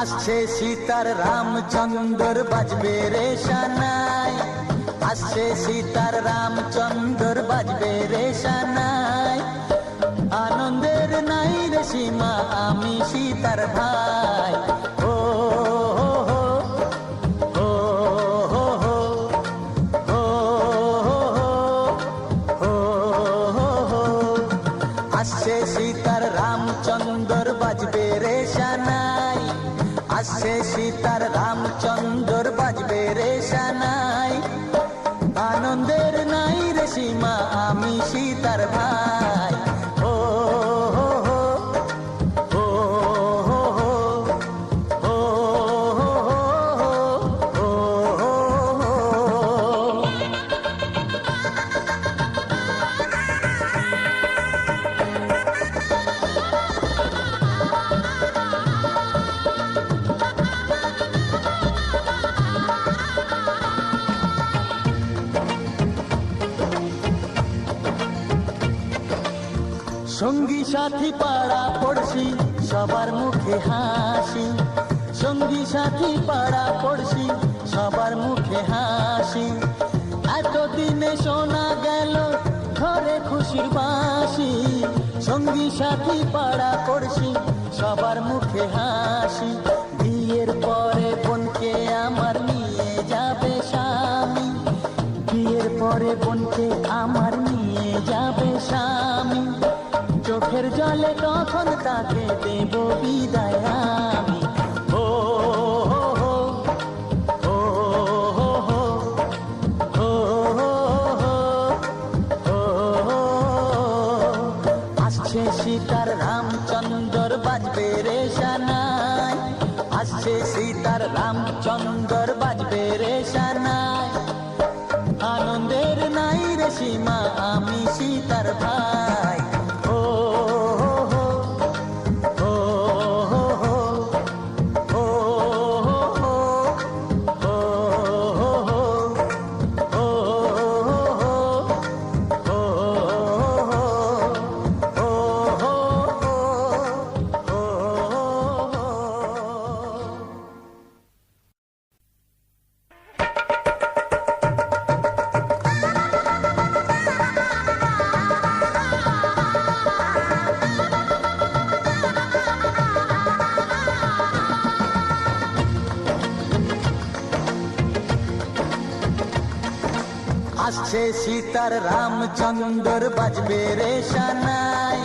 আসছে সীতার রামচন্দ্র, বাজবে রে সানাই। আসছে সীতার রামচন্দ্র, বাজবে রে সানাই। আনন্দের নাই রে সীমা, আমি সীতার ভাই। আসছে সীতার রামচন্দ্র বাজবে রে সানাই। আনন্দের নাই রে সীমা আমি সীতার ভাই। সঙ্গী সাথী পাড়া পড়শি, সবার মুখে হাসি। সঙ্গী সাথী পাড়া পড়শি, সবার মুখে হাসি। এতদিনে শোনা গেল ঘরে খুশির বাসি সঙ্গী সাথী পাড়া পড়শি, সবার মুখে হাসি। বিয়ের পরে বোনকে আমার নিয়ে যাবে স্বামী। বিয়ের পরে বোনকে আমার নিয়ে যাবে স্বামী। চোখের জলে তখন তাকে দেব বিদায় আমি। ও। আসছে সীতার রামচন্দ্র বাজবে রে সানাই। আসছে সীতার রামচন্দ্র বাজবে রে সানাই। আনন্দের নাই রে সীমা, আমি সীতার ভাই। আসছে সীতার রামচন্দ্র, বাজবে রে সানাই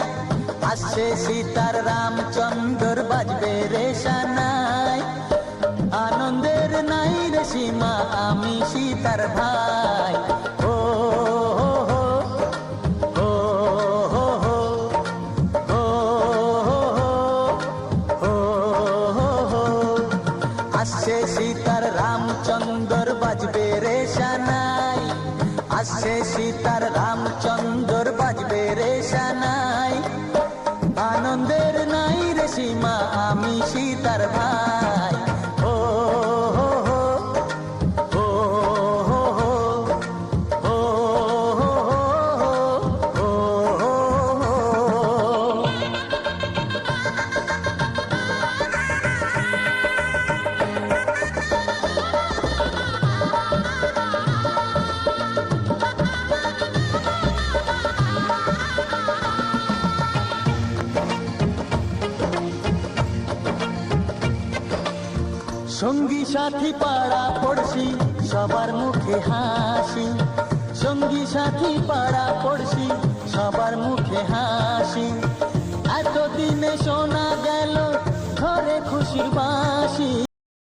আসছে সীতার রামচন্দ্র, বাজবে রে সানাই আনন্দের নাই রে সীমা, আমি সীতার ভাই। আসছে সীতার রামচন্দ্র বাজবে রে সানাই। আনন্দের নাই রে সীমা আমি সীতার ভাই। সঙ্গী সাথী পাড়া পড়শি সবার মুখে হাসি। সঙ্গী সাথী পাড়া পড়শি সবার মুখে হাসি।